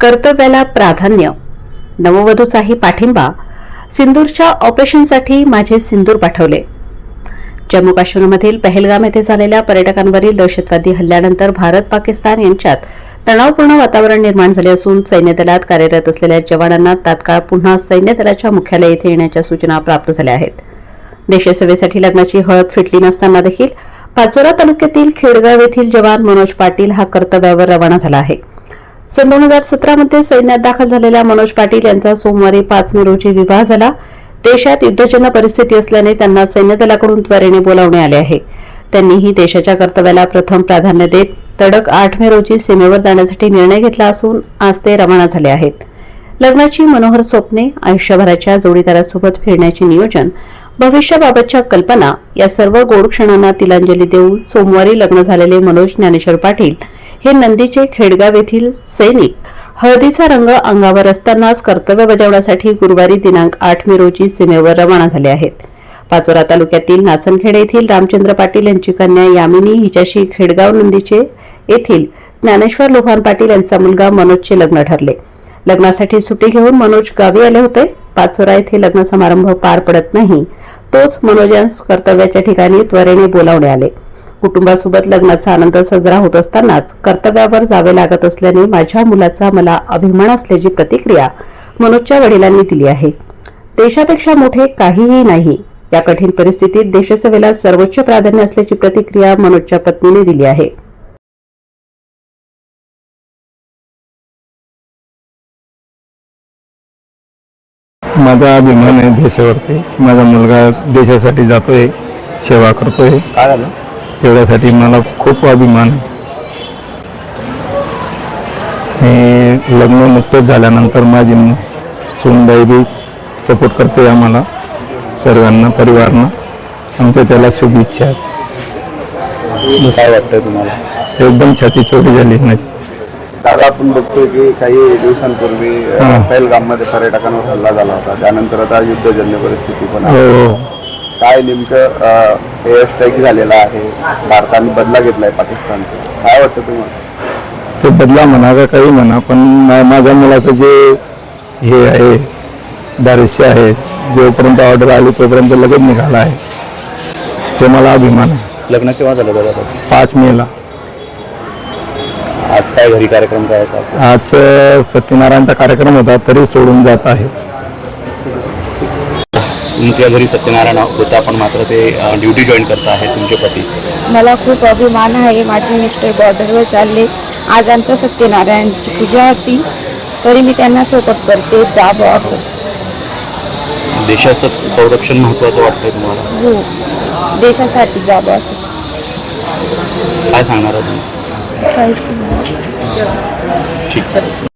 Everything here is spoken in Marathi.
कर्तव्याला प्राधान्य. नववधूचाही पाठिंबा. सिंदूरच्या ऑपरेशनसाठी माझे सिंदूर पाठवले. जम्मू काश्मीरमधील पहलगाम येथे झालेल्या पर्यटकांवरील दहशतवादी हल्ल्यानंतर भारत पाकिस्तान यांच्यात तणावपूर्ण वातावरण निर्माण झाले असून सैन्य दलात कार्यरत असलेल्या जवानांना तात्काळ पुन्हा सैन्य दलाच्या मुख्यालय येथे येण्याच्या सूचना प्राप्त झाल्या आहेत. देशसेवेसाठी लग्नाची हळद फिटली नसताना देखील पाचोरा तालुक्यातील खेडगाव येथील जवान मनोज पाटील हा कर्तव्यावर रवाना झाला आहे. सन दोन हजार सतरामध्ये सैन्यात दाखल झालेल्या मनोज पाटील यांचा सोमवारी पाच मे रोजी विवाह झाला. देशात युद्धजन्य परिस्थिती असल्याने त्यांना सैन्य दलाकडून त्वरेने बोलावणे आले आहे. त्यांनीही देशाच्या कर्तव्याला प्रथम प्राधान्य देत तडक आठ मे रोजी सीमेवर जाण्यासाठी निर्णय घेतला असून आज ते रवाना झाले आहेत. लग्नाची मनोहर स्वप्ने आयुष्यभराच्या जोडीदारासोबत फिरण्याचे नियोजन भविष्याबाबतच्या कल्पना या सर्व गोड क्षणांना तिलांजली देऊन सोमवारी लग्न झालेले मनोज ज्ञानेश्वर पाटील हे नंदीचे खेडगाव येथील सैनिक. हळदीचा रंग अंगावर असतानाच कर्तव्य बजावण्यासाठी गुरुवारी दिनांक आठ मे रोजी सीमेवर रवाना झाले आहेत. पाचोरा तालुक्यातील नाचनखेड येथील रामचंद्र पाटील यांची कन्या यामिनी हिच्याशी खेडगाव नंदीचे येथील ज्ञानेश्वर लोहान पाटील यांचा मुलगा मनोजचे लग्न ठरले. लग्नासाठी सुट्टी घेऊन मनोज गावी आले होते. पाचोरा येथे लग्न समारंभ पार पडत नाही. तोच मनोजांस कर्तव्याच्या ठिकाणी त्वरेने बोलावणे आले. कुटुंबासोबत लग्नाचा आनंद साजरा होत असतानाच कर्तव्यावर जावे लागत असल्याने माझ्या मुलाचा मला अभिमान असल्याची प्रतिक्रिया मनोजच्या वडिलांनी दिली आहे. देशापेक्षा मोठे काहीही नाही. या कठीण परिस्थितीत देशसेवेला सर्वोच्च प्राधान्य असल्याची प्रतिक्रिया मनोजच्या पत्नीने दिली आहे. माझा अभिमान आहे देशावरती. माझा मुलगा देशासाठी जातोय सेवा करतोय. काय झालं? तेवढ्यासाठी मला खूप अभिमान आहे. मी लग्न नुकतंच झाल्यानंतर माझी सूनबाई बी सपोर्ट करते आम्हाला सर्वांना परिवारांना. आमच्या त्याला शुभेच्छा आहेत. काय वाटतंय तुम्हाला? एकदम छाती चोरी झाली माझी. दादा आपण बघतोय की काही दिवसांपूर्वी हा. पहलगाममध्ये पर्यटकांवर हल्ला झाला होता. त्यानंतर आता युद्धजन्य परिस्थिती पण हो हो. काय नेमकं एअर स्ट्राईक झालेला आहे? भारताने बदला घेतलाय पाकिस्तानचा. काय वाटतं तुम्हाला? ते बदला म्हणा का काही म्हणा पण मा- माझ्या मुलाचं जे हे आहे दारिश्य आहे जोपर्यंत ऑर्डर आली तोपर्यंत लगेच निघाला आहे. ते मला अभिमान आहे. लग्न केव्हा झालं दादा? पाच मेला आज काय घरी कार्यक्रम काय होता? आज सत्यनारायणचा कार्यक्रम होता तरी सोडून जात आहे. तुमच्या घरी सत्यनारायण होता पण मात्र ते ड्युटी जॉईन करत आहे तुमचे पती. मला खूप अभिमान आहे. माझे मिस्टर बॉर्डरवर चालले. आज आमचं सत्यनारायणची पूजा होती. तरी मी त्यांना सोबत करते. जावं असं देशाचं संरक्षण महत्वाचं वाटतंय तुम्हाला? हो. देशासाठी जावं असं काय सांगणार तुम्ही. ठीक. आहे